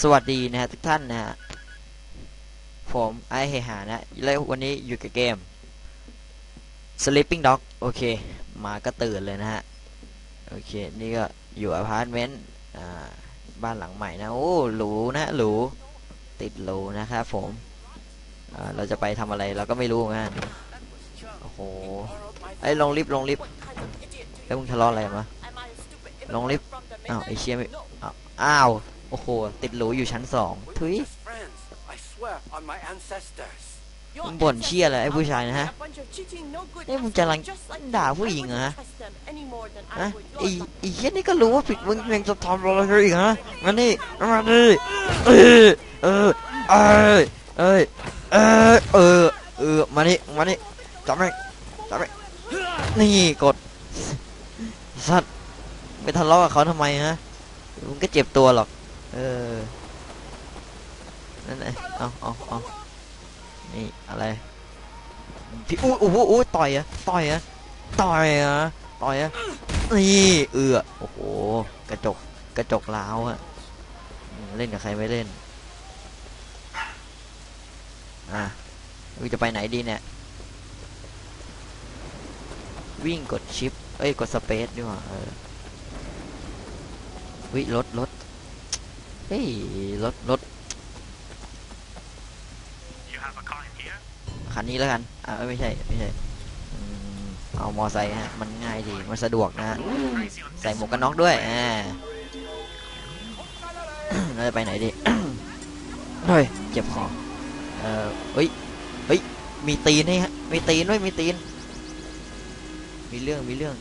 สวัสดีนะฮะทุกท่านนะฮะผมไอเฮหานะแล้ววันนี้อยู่กับเกม Sleeping Dog โอเค มาก็ตื่นเลยนะฮะ โอเค นี่ก็อยู่อพาร์ตเมนต์บ้านหลังใหม่นะ โอ้หรูนะหรูติดหรูนะครับผมเราจะไปทำอะไรเราก็ไม่รู้เหมือนโอ้โหไอ้ยลงลิฟต์ลงลิฟต์แล้วมึงทะเลาะอะไรมาลงลิฟต์อ้าวไอเชียไม่อ้าวอ้าว โอ้โห ติดหรูอยู่ชั้นสองทุย Just friends. I swear on my ancestors. มึงบ่นเชี่ยอะไรไอ้ผู้ชายนะฮะนี่มึงจะรังด่าผู้หญิงเหรอฮะฮะไอ้ไอ้เหี้ยนี่ก็รู้ว่าผิดมึงยังจะทำอะไรอีกฮะมานี่มานี่เออเออเอยเอยเอยเออเออมานี่มานี่จับไปจับไปนี่กดสัตว์ไปทะเลาะกับเขาทำไมฮะมึงก็เจ็บตัวหรอก เออ นั่นไงเอาเอาเอานี่อะไร พี่อู้อู้อู้ต่อยอะต่อยอะต่อยอะต่อยอะนี่เอือโอ้โห กระจก กระจกล้าวอะเล่นกับใครไม่เล่น อะวิจะไปไหนดีเนี่ย วิ่งกดชิป เอ้ย กดสเปซดีกว่าเออวิรถรถ ฮ้ยรถรถ You have a car in here? คันนี้แล้วกันอ่าไม่ใช่ไม่ใช่อืมเอามอไซค์ฮะมันง่ายดีมันสะดวกนะฮะ Crazy on ใส่หมวกกันน็อกด้วยอ่าเราจะไปไหนดีเฮ้ยเจ็บคอเออเฮ้ยเฮ้ยมีตีนให้ฮะมีตีนด้วยมีตีน มีเรื่องมีเรื่อง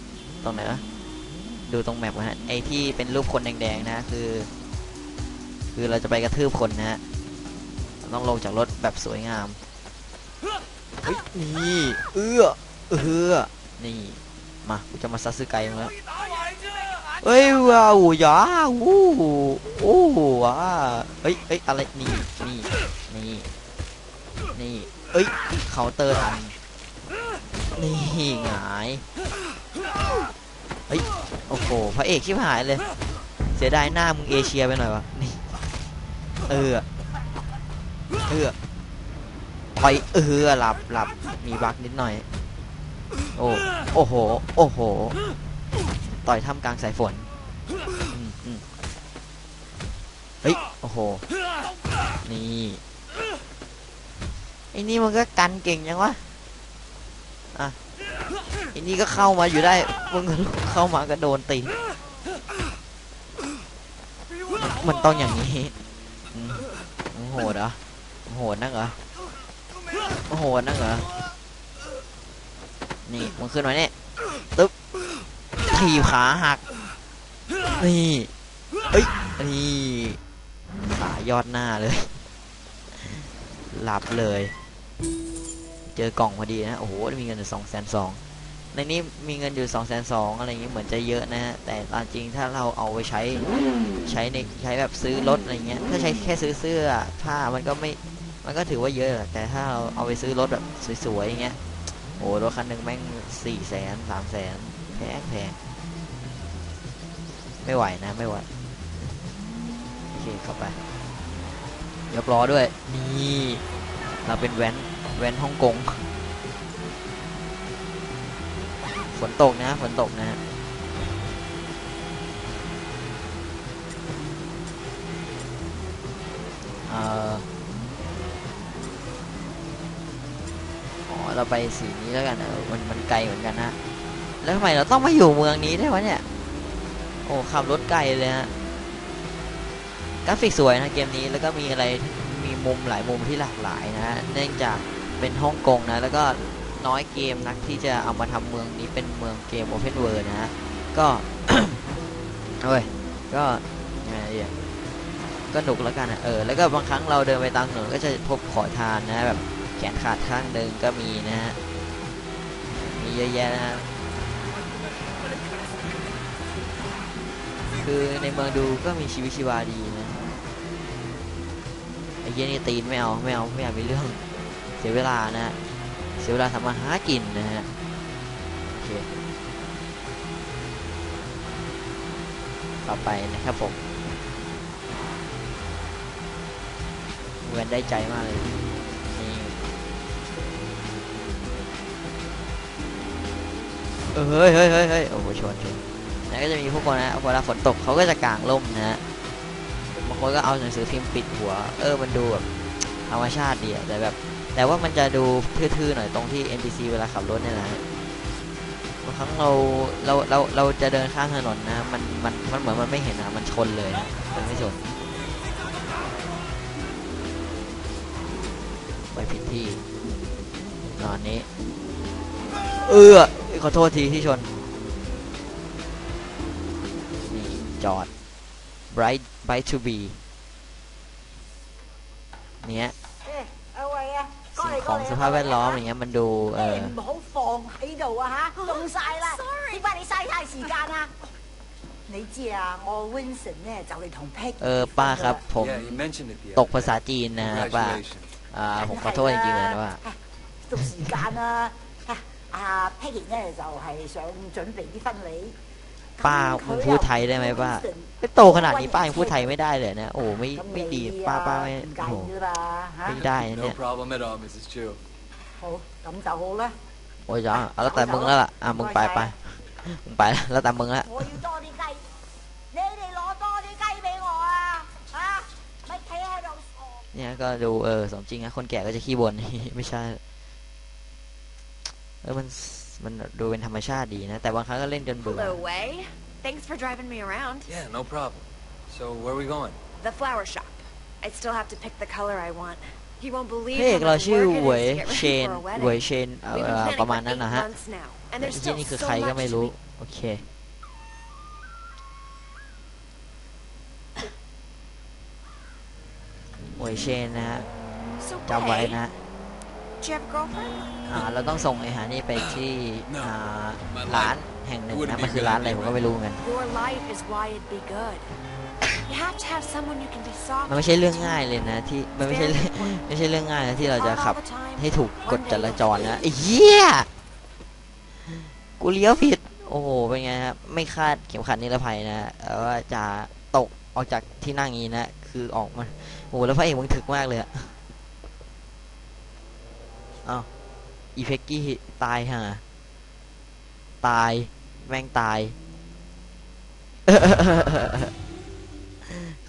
ตรงไหนวะดูตรงแมปนะฮะไอที่เป็นรูปคนแดงๆนะคือ คือเราจะไปกระทืบคนนะฮะต้องลงจากรถแบบสวยงามเฮ้ยนี่เอื้อเอื้อนี่มากูจะมาซัตสึไกมึงแล้วเอ้ยว้าวอยาวู้โอ้ว้าเอ้ยเอ้ยอะไรนี่นี่นี่นี่เอ้ยเคาเตอร์ทันนี่หงายเฮ้ยโอ้โหพระเอกชิบหายเลย เสียดายหน้ามึงเอเชียไปหน่อยวะนี่ เออ เออไปเออหลับหลับมีบักนิดหน่อย โอ้โอ้โห โอ้โห ต่อยท่ามกลางสายฝนเฮ้ย โอ้โห นี่ไอ้นี่มันก็กันเก่งยังวะ อะไอ้นี่ก็เข้ามาอยู่ได้ มึงก็เข้ามาก็โดนตี มันต้องอย่างนี้ มึงโหดเหรอมึงโหดนักเหรอมึงโหดนักเหรอ นี่มึงขึ้นมาเนี่ยตึ๊บถีบขาหัก นี่เอ้ย นี่ขายอดหน้าเลย หลับเลย เจอกล่องพอดีนะ โอ้โห มีเงินสองแสนสอง ในนี้มีเงินอยู่สองแสนสองอะไรอย่างงี้เหมือนจะเยอะนะฮะแต่ตามจริงถ้าเราเอาไปใช้ใช้ในใช้แบบซื้อรถอะไรเงี้ยถ้าใช้แค่ซื้อเสื้อผ้ามันก็ไม่มันก็ถือว่าเยอะแต่ถ้าเราเอาไปซื้อรถแบบสวยๆอย่างเงี้ยโอ้โหรถคันหนึ่งแม่งสี่แสนสามแสนแพงแพงไม่ไหวนะไม่ไหวโอเคเข้าไปยกล้อด้วยนี่เราเป็นแว้นแว้นฮ่องกง ฝนตกนะฝนตกนะฮะเอ่ออ๋อเราไปสีนี้แล้วกันเออมันมันไกลเหมือนกันนะแล้วทำไมเราต้องมาอยู่เมืองนี้ได้วยวะเนี่ย โอ้ขับรถไกลเลยฮะกราฟิกสวยนะเกมนี้แล้วก็มีอะไรมีมุมหลายมุมที่หลากหลายนะเนื่องจากเป็นฮ่องกงนะแล้วก็ น้อยเกมนักที่จะเอามาทำเมืองนี้เป็นเมืองเกมโอเพนเวิร์นะฮะก็เอ้ยก็ไงดีอะก็หนุกแล้วกันอะเออแล้วก็บางครั้งเราเดินไปตามถนนก็จะพบขอทานนะแบบแขนขาดข้างหนึ่งก็มีนะฮะมีเยอะแยะนะฮะคือในเมืองดูก็มีชีวิตชีวาดีนะไอ้เหี้ยนี่ตีนไม่เอาไม่เอาไม่อยากมีเรื่องเสียเวลานะฮะ เสียเวลาทำมาหากินนะฮะโอเคต่อไปนะครับผมเวนได้ใจมากเลยนี่เออเฮ้ยเฮ้ยเฮ้ยเฮ้ยโอ้โหชนชนแล้วก็จะมีพวกคนนะเวลาฝนตกเขาก็จะกางร่มนะฮะบางคนก็เอาหนังสือพิมพ์ปิดหัว เออมันดูแบบธรรมชาติดีอะแต่แบบ แต่ว่ามันจะดูทื่อๆหน่อยตรงที่ NPC เวลาขับรถเนี่ยนะบางครั้งเราเราเราเราจะเดินข้างถนนนะมันมันมันเหมือนมันไม่เห็นนะมันชนเลยนะมันไม่ชนไปผิดที่ตอนนี้ เออขอโทษทีที่ชนนี่จอด bright bright to be เนี้ย ของสภาพแวดล้อมอย่างเงี้ยมันดูเออ 唔好放喺度啊吓，冻晒啦！点解你嘥晒时间啊？你知啊，我 Vincent 咧就嚟同 Peggy เออป้าครับ ผม Yeah, you mentioned it the ต other กภาษาจีนนะฮะป้า Congratulations. อ่าผมขอโทษจริงๆเลยนะว่า 到时间啦，阿 Peggy 咧就系想准备啲婚礼。 ป้าพูดไทยได้ไหมป้าไม่โตขนาดนี้ป้ายังพูดไทยไม่ได้เลยนะ โอ้ไม่ไม่ดีป้าป้าไม่โอ้ไม่ได้เนี่ยโอ้ยจ้าแล้วแต่มึงแล้วล่ะอะมึงไปไปมึงไปแล้วแต่มึงละเนี่ยก็ดูเออสมจริงนะคนแก่ก็จะขี้บ่นไม่ใช่เออมัน มันดูเป็นธรรมชาติดีนะ แต่บางครั้งก็เล่นจนเบื่อ Hello, Way. Thanks for driving me around. Yeah, no problem. So, where are we going? The flower shop. I still have to pick the color I want. You won't believe พระเอก how เรา much ชื่อ work it เหวย is to get เช ready น for a เหวย wedding. เชนเอ่ We've been อ planning ประมาณ for นั้น eight นะฮะ months now, and แต่ there's ที่ still นี่คือ so ใครก็ much ไม่ to รู้ be- โอเค เหวยเชนนะฮะ So, จำไว้ Way, นะ do you have a girlfriend? อ่าเราต้องส่งไอ้หานี่ไปที่อ่าร้านแห่งหนึ่งนะ มันคือร้านอะไรผมก็ไม่รู้เหมือนกัน Your life is why it'd be good. You have to have someone you can be soft มันไม่ใช่เรื่องง่ายเลยนะที่มันไม่ใช่เรื่องไม่ใช่เรื่องง่ายนะที่เราจะขับให้ถูกกฎจราจรนะไอ้เหี้ยกูเลี้ยวผิด โอ้โห เป็นไงครับ ไม่คาดเข็มขัดนิรภัยนะแต่ว่าจะตกออกจากที่นั่งนี้นะ คือออกมา โอ้โห แล้วพระเอกมึงถึกมากเลยอะ อ้าวอีเพกกี้ตายฮะตายแม่งตาย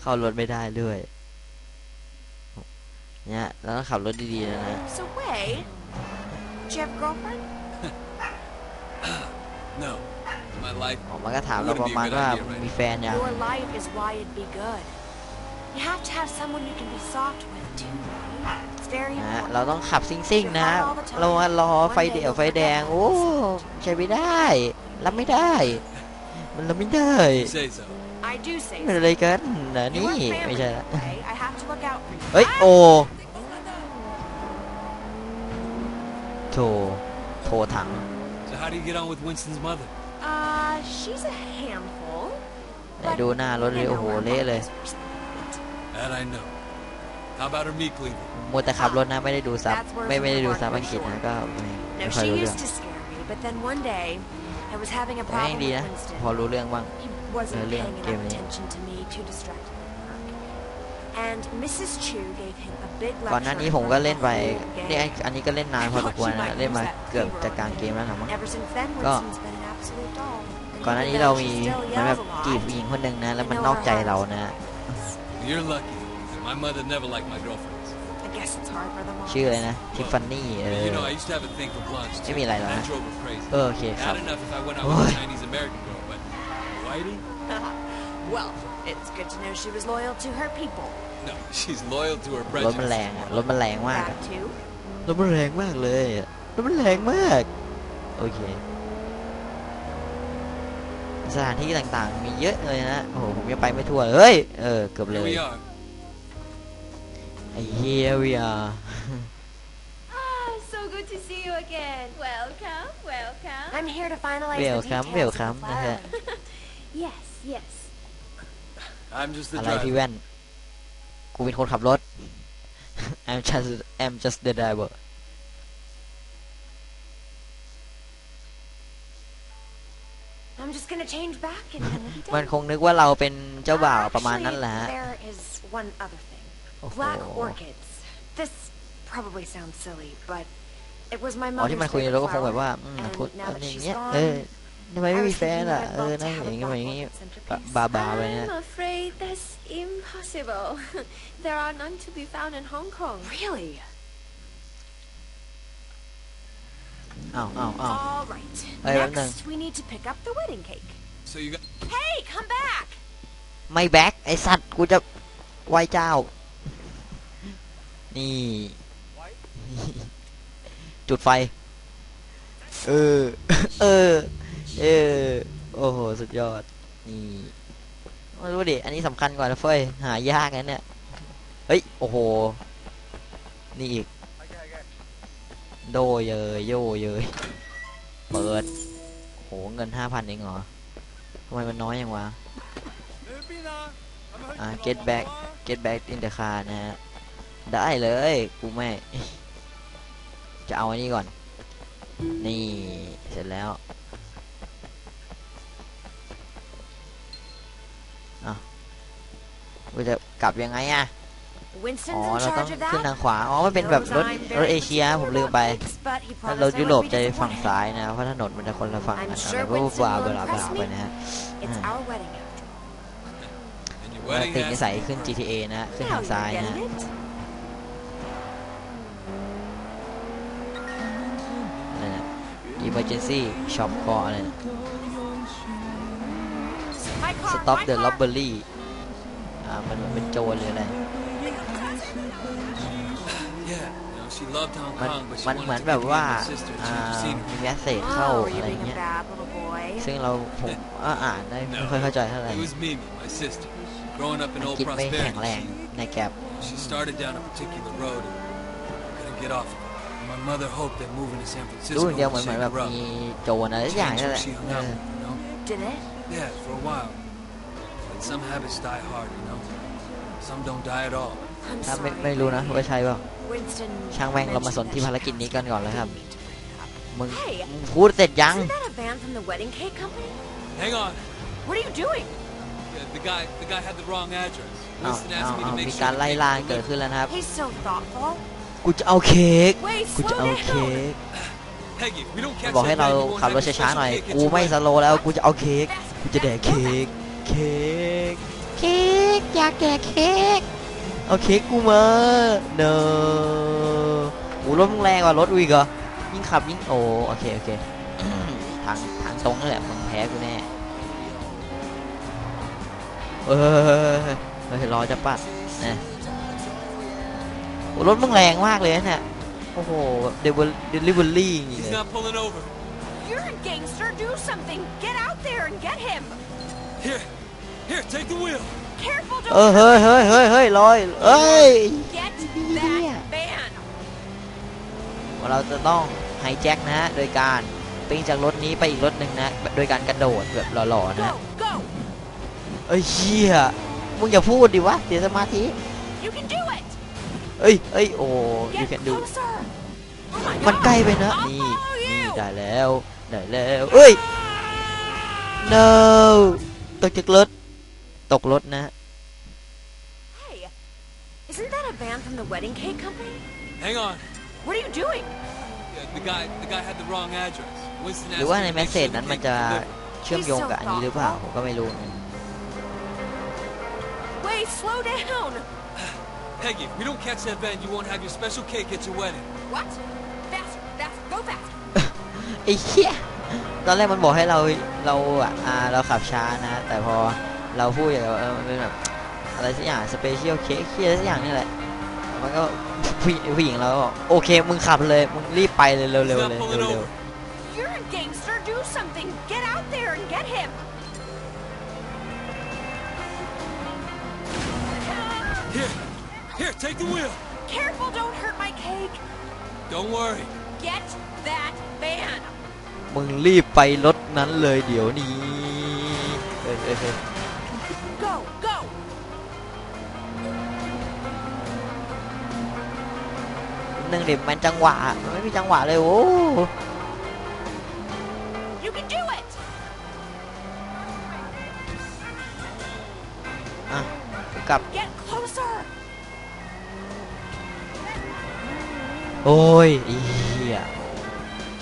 เข้ารถไม่ได้ด้วยเนี่ยเราต้องขับรถดีๆนะนะ So, Way, do you have a girlfriend? No. My life. ออกมาก็ถามเราประมาณว่ามีแฟนยัง Your life is why it'd be good. You have to have someone you can be soft with too. Right? It's very นะฮะ important. เราต้องขับซิ่งๆนะเรามารอไฟเดี่ยวไฟแดง โอ้ใช้ไม่ได้ รับไม่ได้ มันรับไม่ได้ You say so. I do say มัน so. อะไรกันนะ You นี่ weren't ไม่ family ใช่ละ that way. I have to look out for you. เฮ้ย โอโถโถถัง So, how do you get on with Winston's mother? Uh, she's a handful. ไหนดูหน้ารถเลยโอ้โหเละเลย That I know. How about her meat cleaver? มัวแต่ขับรถนะไม่ได้ดูซับไม่ไม่ได้ดูซับอังกฤษนะก็ไม่ No, ไม่ค่อย she รู้เรื่อง used to scare me, but then one day I was having a แต่ก็ยัง problem ดี with นะ Winston. พอรู้เรื่องบ้าง He wasn't Uh, Leon, paying give enough me- attention to me, too distracted with work. And Mrs. Chu gave him a big ก่อนหน้า lecture นี้ in ผมก็ front of เล่น the ไป whole นี่ gang. อันนี้ก็เล่นนานพอสมควรนะ เล่นมาเกือบจะกลางเกมแล้วนะมั้ง Ever since then, Go. Winston's been an absolute doll. And ก่อนหน้า even นี้เรา though มี she still เหมันแบบ yells a จีบ lot, ผู้หญิงคนหนึ่งนะ แล้วมัน I know นอกใจ her heart เรา is นะ nice. You're lucky. My mother never liked my girlfriends. I guess it's hard for them all. ชื่ออะไรนะ ทิฟฟานี่เอ But อ you know, I used to have a thing for blondes too. Give me like that. That drove her crazy. เออโอเคครับ Not enough if I went out Oi. with a Chinese American girl, but Whitey? Well, it's good to know she was loyal to her people. No, she's loyal to her รถมันแร prejudice. งอะรถมันแรงมากอะ That too. รถมันแรงมากเลยอะรถมันแรงมาก โอเค สถานที่ต่างๆ มีเยอะเลยนะ โอ้โห ผมยังไปไม่ทั่วเลยเฮ้ย เออ เกือบเล Here ย we are. ไอ้ here we are Ah, so good to see you again. Welcome, welcome. I'm here to finalize Welcome, the details welcome of the นะฮะ flower. Yes, yes. I'm just the อะไรพี่ driver. แว่น กูเป็นคนขับรถ I'm just I'm just the driver I'm just gonna change back and then we'll be มัน done. คงนึกว่าเราเป็นเจ้าบ่าว Uh, ประมาณนั้น actually, แหละฮะ There is one other thing. โอ้โห Black orchids. This probably sounds silly, but it was my อ๋อ mother's ที่มันคุย favorite เราก็คงแบบ flower. ว่าอืม And คุณ now อะไร that อย่าง she's เงี้ย gone, เออทำไม I ไม่มี was แฟน thinking อะ I'd เออ love นั่ to ง have อย่าง a งี้แบบอย่าง black งี้ orchid centerpiece. บาบาไปเนี่ย I'm afraid that's impossible. there are none to be found in Hong Kong. Really? อ้าวอ้าวอ้าว All right. Hey, wait, Next, we need to pick up the wedding cake. So you got. Hey, come back! ไม่แบ็คไอสัตว์กูจะไหวเจ้า นี่ จุดไฟ เออ เออ เออ โอ้โห สุดยอด นี่ไม่รู้ดิ อันนี้สำคัญกว่านะเฟ้ย หายากนะเนี่ย เฮ้ย โอ้โห นี่อีก โดเยยโยเยยเปิดโหเงินห้าพันเองเหรอทำไมมันน้อยอย่างวะอ่า get back get back in the car นะฮะได้เลยกูไม่ จะเอาอันนี้ก่อน นี่เสร็จแล้วอะกูจะกลับยังไงอะ อ๋อ in เราต้อง charge of ขึ้น that. ทางขวา อ๋อ มันเป็นแบบรถ Knows I'm รถ very เอเชีย ผมลืม particular ไป about cakes, but he ถ้า promised รถ I ยุโรป won't be จะฝั่ง disappointed. ซ้ายนะ เพราะถนนมันจะคนละฝั่ง I'm กัน sure อะไรพวก Winston บลา will บลาบลา impress ไป me. นะฮะ It's Hmm. our wedding after all. And your ว่า wedding ติดนิ has. สัยขึ้น GTA นะฮะขึ้น Now ทางซ้าย you're นะ getting it. นั่นน่ะ emergency shop call อะไรนะ My car, stop my the car. robbery อ่ามันมันเป็นโจรหรืออะไร มัน Kong, but she มันเหมือน wanted แบ to บ get me ว่า and my sister. อ่า She'd seen มี her. แมสเซจเข้า Oh, are อะ you ไร being เงี้ a ย bad little boy? ซึ่งเราผมอ่าอ่านได้ไม่ค่อยเข้าใจเท่าไหร่ It was Mimi, my sister. Growing up in อัง old กฤษไม่แข็งแรง prosperity, ในแก็บ she started down a particular road and couldn't get off. it. My mother hoped that moving to San รู้ Francisco อย่างเดียวเหมือน would เหมือน shake แบบ her up. มีโจรอะไรสักอย่าง Change นั่น who แหละ she hung เอ out อ with, you know? Did it? Yeah, for a while. But some habits die hard, you know? Some don't die at all. I'm ถ้าไม่ sorry. ไม่รู้นะว่าใช่เปล่า Winston ช่างแม่งเรามาสน mentioned ที่ that ภาร she กิจนี้กันก่อนเลยครับ มึง Hey. มึงพูดเสร็จยัง Isn't that a van from the wedding cake company? Hang on. What are you doing? Yeah, the guy, the guy had the wrong address. อ้าว Winston อ้าว asked me อ้าว to make มี sure การ the ไล่ cake ล่า was เกิด delivered. ขึ้นแล้วนะครับ He's so thoughtful. กูจะเอาเค้ก Wait, กูจะ slow เอาเค้ down. ก Peggy, if we don't มัน catch บอกให้ that เรา man, you won't ขับ have รถ your ช้าๆ special หน่อย cake at กู your ไม่ wedding. สโลว์แล้ว กูจะเอาเค้ก กูจะแดกเค้ก เค้ก เค้กอยากแดกเค้ก เอาเค้กกูมาเนอะโอ้รถมึงแรงกว่ารถกูอีกเหรอยิ่งขับยิ่งโอ้โอเคโอเคทางทางตรงนั่นแหละมึงแพ้กูแน่เออเฮ้ยรอจะปัดนะโอ้รถมึงแรงมากเลยนะเนี่ยโอ้โหเดลิเวอรี่อย่างงี้ He's เลย not pulling over. You're a gangster. Do something. Get out there and get him. Here, here, take the wheel. Careful, เออ don't เฮ้ยเฮ้ยเฮ้ยเฮ้ยลอยเอ้ย get Yeah. that van. เราจะต้องไฮแจ็คนะฮะโดยการปิ้งจากรถนี้ไปอีกรถหนึ่งนะ โดยการกระโดดแบบหล่อๆนะ Go, go. เอ้ยเชี่ยมึงอย่าพูดดิวะเสียสมาธิ You can do it. เอ้ยเอ้ยโอ้ยู Get แคนดู closer. Oh my มัน God. ใกล้ไปนะ I'll นี่ follow นี่ you. ได้แล้วได้แล้วเอ้ย no ตกจากรถ ตกรถนะ Hey, isn't that a van from the wedding cake company? Hang on. What are you doing? Yeah, the guy, the guy had the wrong address. Winston หรือ asked ว่า me ใน to แมส make เซ sure จ the นั้นมัน cake จะ was delivered. เชื่อมโยงกับอันนี้หรือเปล่าผมก็ไม่รู้ Wait, slow down. Peggy, if we don't catch that van, you won't have your special cake at your wedding. What? Faster, faster, go faster. ไอ้เหี้ยตอนแรกมันบอกให้เราเราอะอ่าเราขับช้านะ แต่พอ เราพูดอย่างเออมันเป็นแบบอะไรสักอย่างสเปเชียลเค้กเคียสักอย่างนี่แหละมันก็ผู้หญิงผู้หญิงเราก็บอกโอเคมึงขับเลยมึงรีบไปเลยเร็วๆเลย He's not pulling เร็ว over. You're a gangster. Do something. Get out there and get him. Here, here, take the wheel. Careful, don't hurt my cake. Don't worry. Get that van. ๆมึงรีบไปรถนั้นเลยเดี๋ยวนี้เอ้ยเอ้ยเอ้ย Go, go. หนึ่งเดี๋ยวมันจังหวะมันไม่มีจังหวะเลยโอ้ You can do it. อะกลับ Get closer. โอ้ยไอ้เหี้ย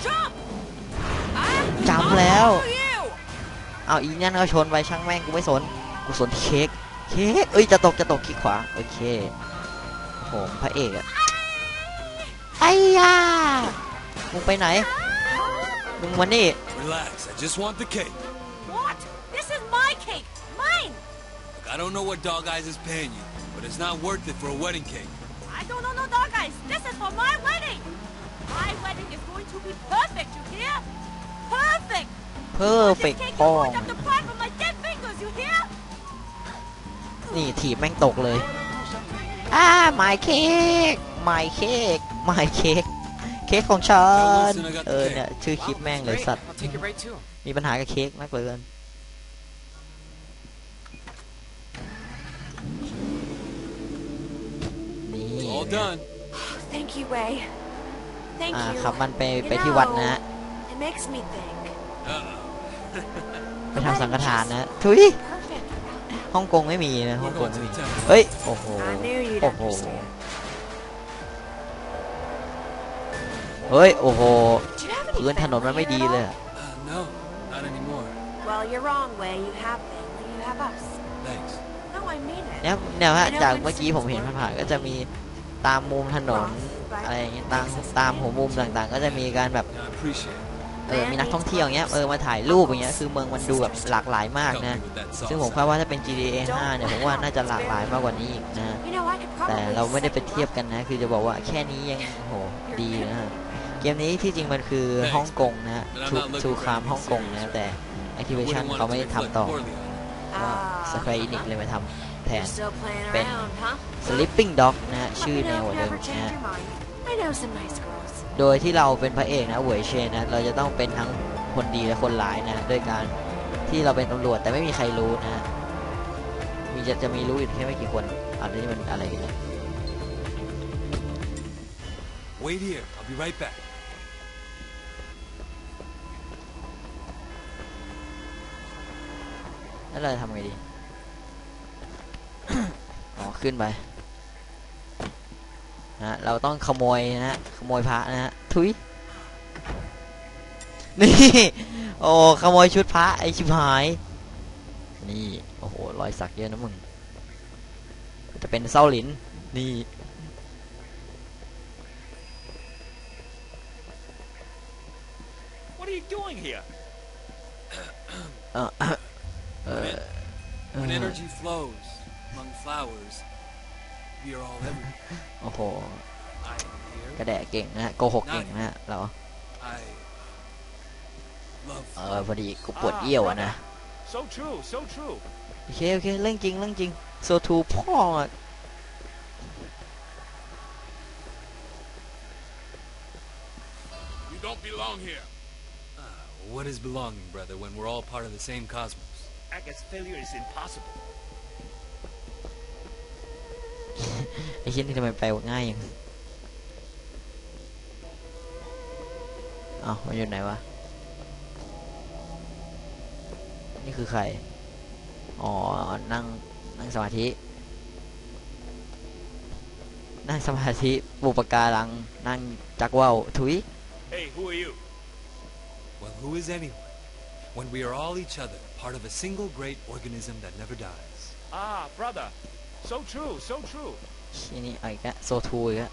Jump. Ah, จำแล้ว follow you. เอาอีนั่นก็ชนไปช่างแม่งกูไม่สน กูสนที่เค้กเค้กเอ้ยจะตกจะตกคลิกขวาโอเคโอ้โหพระเอกอะไอ้ยามึงไปไหนมึงมานี่ Relax, I just want the cake. What? This is my cake. Mine. Look, I don't know what Dog Eyes is paying you, but it's not worth it for a wedding cake. I don't know no dog eyes. This is for my wedding. My wedding is going to be perfect, you hear? Perfect. เพอร์เฟก This cake ป้อ is ง going up the pride from my dead fingers, you hear? นี่ถีบแม่งตกเลยอ่าไมเค้กไมเค้กไมเค้กเค้กของฉันเออเนี่ยชื่อคลิปแม่งเลยสัตว์ I'll take it right to him. มีปัญหากับเค้กมากเลยนี่ All done. Thank you, Way. Thank อ่า you. ขับมันไป You ไปที่วัดนะฮะ It makes me think. Uh-oh. ไปทำสังฆทานนะทุย Perfect. ฮ่องกงไม่มีนะฮ่อง We're กง going ไม่ to มี the temple. เฮ้ยโอ้โห I knew you'd โอ้โห understand. เฮ้ยโอ้โห Do you have any พื้นถนนมันไม่ family ดี here เลย at อะ Uh, no, not anymore. all? Well, you're wrong, Way. You have family. You have us. Thanks. No, I mean it. เนี่ยเนี่ยฮะจากเมื่อกี้ผมเห็นผ่านๆก็จะมีตามมุมถนน Right. อะไรอย่างเงี้ยตามตามหัวมุมต่างๆ ก็จะมีการแบบ Yeah, I appreciate it. เออมีนักท่องเที่ยวอย่างเงี้ยเออมาถ่ายรูปอย่างเงี้ยคือเมืองมันดูแบบหลากหลายมาก Help นะ me with that ซึ่งผม sauce. คาดว่าถ้าเป็น GTA 5เนี่ยผมว่าน่าจะหลากหลายมากกว่านี้อีกนะ You know, I could แต่ probably เราไม่ได้ไป set เทียบกันนะ คือจะบอกว่าแค่นี้ยังโอ้โหดีนะเกมนี้ที่จริงมันคือฮ่องกงนะฮะทูทูคามฮ่องกงนะแต่ Activation Wouldn't เขา want ไม่ it ได้ to reflect ทำต่อ poorly on you. ก็ Ah. Square Enix เลยมาทำแท You're น still playing Ben. around, huh? Sleeping Dog นะฮะ Let ชื่อ me แน know ว if เดิ you ม ever change นะ your mind. I know some nice girls. โดยที่เราเป็นพระเอกนะเหวยเชนนะเราจะต้องเป็นทั้งคนดีและคนร้ายนะด้วยการที่เราเป็นตำรวจแต่ไม่มีใครรู้นะมีจะจะมีรู้อยู่แค่ไม่กี่คนอันนี้มันอะไรกันเนี่ย Wait here. I'll be right back. แล้วเราจะทำไงดี อ๋อ ขึ้นไปนะ ฮะเราต้องขโมยนะฮะขโมยพระนะฮะทุยนี่โอ้ขโมยชุดพระไอชิบหาย นี่โอ้โหรอยสักเยอะนะมึงจะเป็นเส้าหลินนี่ What are you doing here? เออเออ When energy flows among flowers, โอ้โห I am กระ here. แดะเก่งนะฮะโกหกเก่งนะฮะเรา I love เออพอดีกูปวดเยี่ยวอะนะ So true, so true. โอเคโอเคเรื่องจริงเรื่องจริงโซทูพ่ออะ ไอ้ชิ้นนี่ทำไมไปง่ายอย่างเอ้ามันอยู่ไหนวะ นี่คือใคร อ๋อ นั่ง นั่งสมาธิ นั่งสมาธิปุปการัง นั่งจักว่าวทุย Hey, who are you? Well, who is anyone? When we are all each other, part of a single great organism that never dies. Ah, brother. So true, so true. ที่นี่เอาอีกแล้วโซทูอีกแล้ว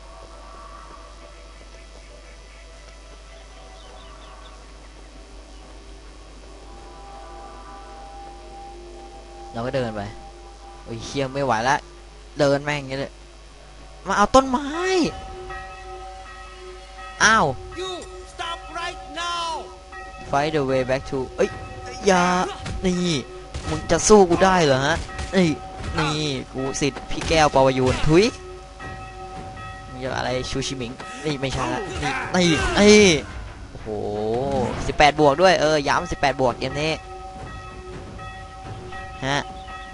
เราก็เดินไปโอ้ยเคียไม่ไหวแล้วเดินแม่งอย่างเงี้ยเลยมาเอาต้นไม้อ้าว You stop right now. find the way back to เอ้ยอย่านี่มึงจะสู้กูได้เหรอฮะนี่ นี่ กูสิทธิ์พี่แก้วปวยูนทุยมึงจะอะไรชูชิมิง นี่ไม่ใช่ละนี่นี่นี่โอ้โหสิบแปดบวกด้วย เออ ย้ำสิบแปดบวกเกมนี้ ฮะ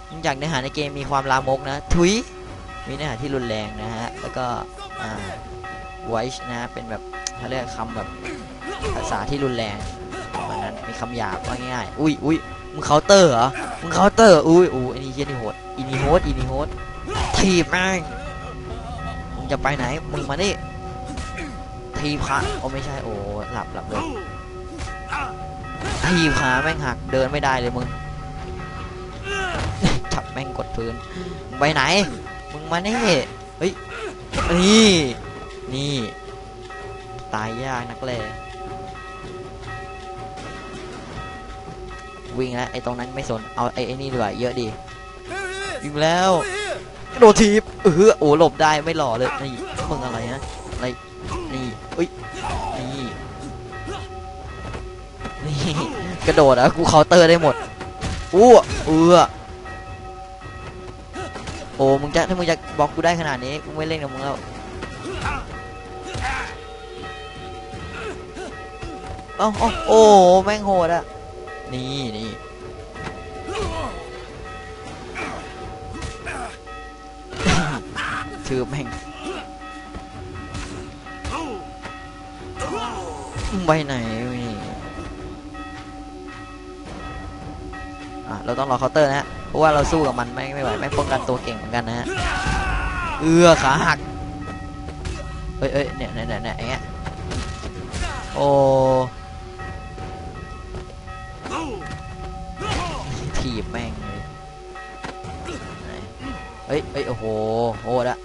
เนื่องจากเนื้อหาในเกมมีความลามกนะ ทุย มีเนื้อหาที่รุนแรงนะฮะ แล้วก็ อ่า voice นะ เป็นแบบเขาเรียกคำแบบภาษาที่รุนแรงประมาณนั้น มีคำหยาบว่าง่ายๆ อุ้ยอุ้ย มึงเคาน์เตอร์เหรอ มึงเคาน์เตอร์อุ้ยอุ้อันนี้เหี้ยนี่โหดอินี่โหดอินี่โหดทีบแม่งมึงจะไปไหน มึงมานี่ทีบขาโอ้ไม่ใช่โอ้หลับหลับเลยทีบขาแม่งหักเดินไม่ได้เลยมึงจับแม่งกดพื้นไปไหน มึงมานี่เฮ้ยนี่นี่ ตายยากนักเลย วิ่งแล้วไอ้ตรงนั้นไม่สนเอาไอ้ไอ้นี่ดีกว่าเยอะดีวิ่งแล้วกระโดดทีบเออโอ้หลบได้ไม่หล่อเลยนี่มึงอะไรนะอะไรนี่เอ้ยนี่นี่กระโดดอะกูเคาน์เตอร์ได้หมดอู้เออโอ้มึงจะถ้ามึงจะบล็อกกูได้ขนาดนี้กูไม่เล่นกับมึงแล้วเอ้าเอ้าโอ้แม่งโหดอะ นี่นี่ชื่อแม่งไปไหนนี่อะเราต้องรอเคาน์เตอร์นะฮะเพราะว่าเราสู้กับมันไม่ไม่ไหวไม่ป้องกันตัวเก่งเหมือนกันนะฮะเอือขาหักเอ้ยเอ้ยเนี่ยเนี่ยเนี่ยเนี่ยอย่างเงี้ยโอ้ ถีบแม่งเลยเฮ้ยเฮ้ยโอ้โหโหดอะ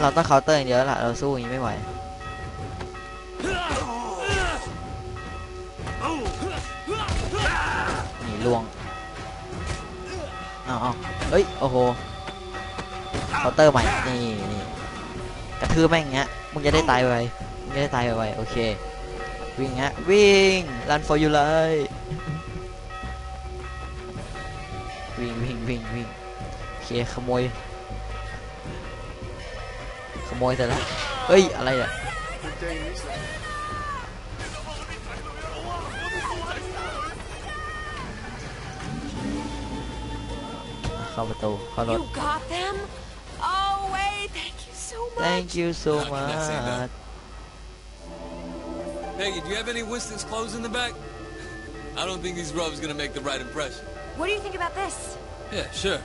เราต้องเคาน์เตอร์อย่างเดียวล่ะ เราสู้อย่างนี้ไม่ไหวนี่ลวงเอาเอาเฮ้ย โอ้โหเคาน์เตอร์ใหม่ นี่นี่กระทืบแม่งเงี้ย มึงจะได้ตายไวๆมึงจะได้ตายไวๆโอเค วิ่งฮะ วิ่ง run for you เลย วิ่งวิ่งวิ่งวิ่งโอเคขโมย ขโมยเสร็จแล้วเฮ้ย อะไรอะเข้าประตูเข้ารถ You got them? Oh, wait, thank you so much. Peggy, do you have any Winston's clothes in the back? I don't think these robes gonna make the right impression. What do you think about this? Yeah, sure.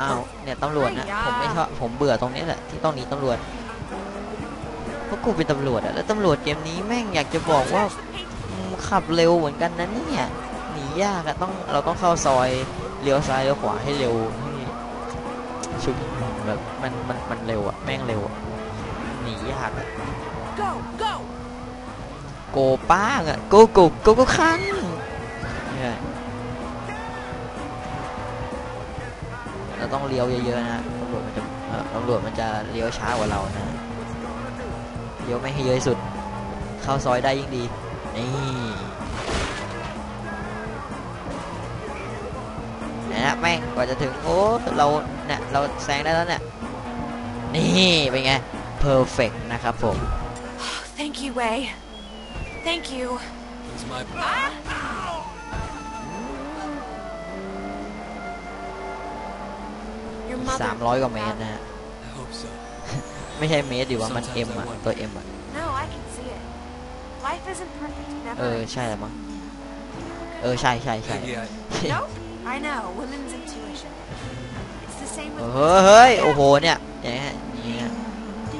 อ้าว เนี่ยตำรวจนะ ผมไม่ชอบ ผมเบื่อตรงนี้แหละ ที่ต้องหนีตำรวจเพราะกูเป็นตำรวจอะแล้วตำรวจเกมนี้แม่งอยากจะบอกว่าอืมขับเร็วเหมือนกันนะเนี่ย หนียากอะต้อง เราต้องเข้าซอย เลี้ยวซ้ายเลี้ยวขวาให้เร็วให้ ชุบแบบมันมันมันเร็วอะแม่งเร็วอะหนียากอะ Go, go. โกป้างอะโกโกโกโกคันเนี่ยเราต้องเลี้ยวเยอะๆนะตำรวจมันจะเอ่อตำรวจมันจะเลี้ยวช้ากว่าเรานะเลี้ยวไม่ให้เยอะที่สุด เข้าซอยได้ยิ่งดีนี่ นี่ยแม่งกว่าจะถึงโอ้เราเนี่ยเราแซงได้แล้วเนี่ยนี่เป็นไง perfect นะครับผม Thank you, Wei. Thank you. It's my Your mother. 300กว่าเมตรนะฮะ I hope so. ไม่ใช่เมตรดิว่ามัน M อะตัว M อะ No, I can see it. Life isn't perfect. เอ Never. อใช่แหละมั้งเออใช่ใช่ใช่ Peggy, I, Nope. I know. Women's intuition. It's the same เอ with. อเฮ้ยโอ้โหเนี่ยอย่างเงี้ยอย่างเงี้ย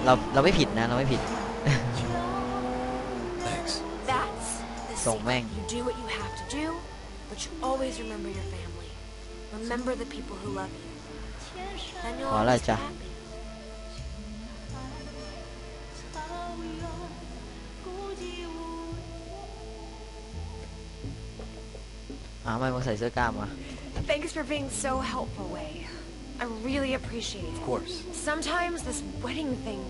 เราเราไม่ผิดนะเราไม่ผิด thanks. That's the So secret. Meng. You do what you have to do, but you always remember your family. Remember the people who love you. Then you'll ขออะไร always be จ๊ะ happy. อ้าวทำไมมึงใส่เสื้อกล้ามวะ Thanks for being so helpful, Wei. I really appreciate Of it. course. Sometimes this wedding thing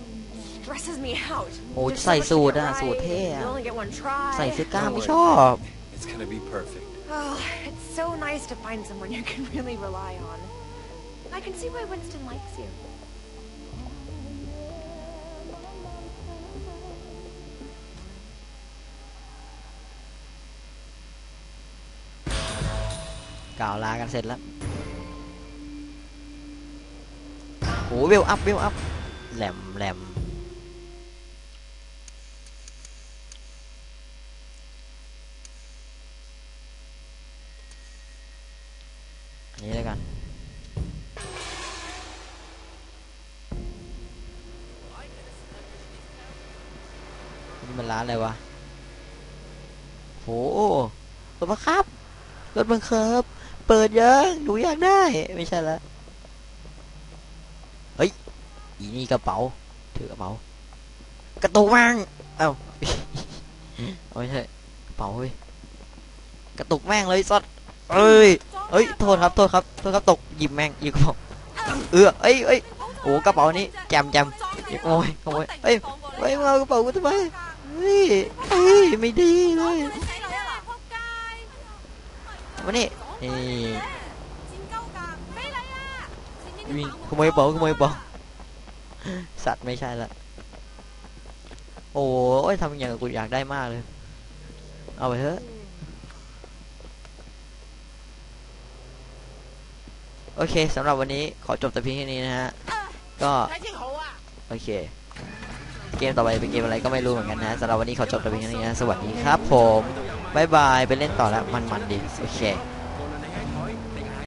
stresses me out. โอ้ There's so ใส่ much to สูท get อะสูท right. เท่อะ You only get one try. ใส่เสื้อกล้าม Don't ไม่ worry. ชอบ It's gonna be perfect. Oh, it's so nice to find someone you can really rely on. I can see why Winston likes you. กล่าวลากันเสร็จแล้วโอ้วิวอัพวิวอัพแหลมแหลมนี้แล้วกัน นี่มันร้านอะไรวะโหรถบังคับ รถบังคับ เปิดยังหนูอยากได้ ไม่ใช่ละเฮ้ยอีนี่กระเป๋าถือกระเป๋ากระตุกมังเอ้าไม่ใช่กระเป๋าเฮ้ยกระตุกแม่งเลยซอดเอ้ยเอ้ยโทษครับโทษครับโทษครับตกหยิบแม่งหยิบกระเป๋าเออเอ้ยเอ้ยโอ้กระเป๋านี้แจมแจมโอ้ยโอ้ยเอ้ยเอ้ยเากระเป๋ากูทำไมเฮ้ยเฮ้ยไม่ดีเลยมานี่ นี่วิ่งขโมยกป๋าขโมยกป๋าสัตว์ไม่ใช่ละโอ้ยทำอย่างกูอยากได้มากเลย เอาไปเถอะโอเคสำหรับวันนี้ขอจบแต่เพียงแค่นี้นะฮะ ก็โอเค เกมต่อไปเป็นเกมอะไรก็ไม่รู้เหมือนกันนะสำหรับวันนี้ขอจบแต่เพียงแค่นี้นะสวัสดีครับผมบายบายไปเล่นต่อแล้วมันมันดีโอเค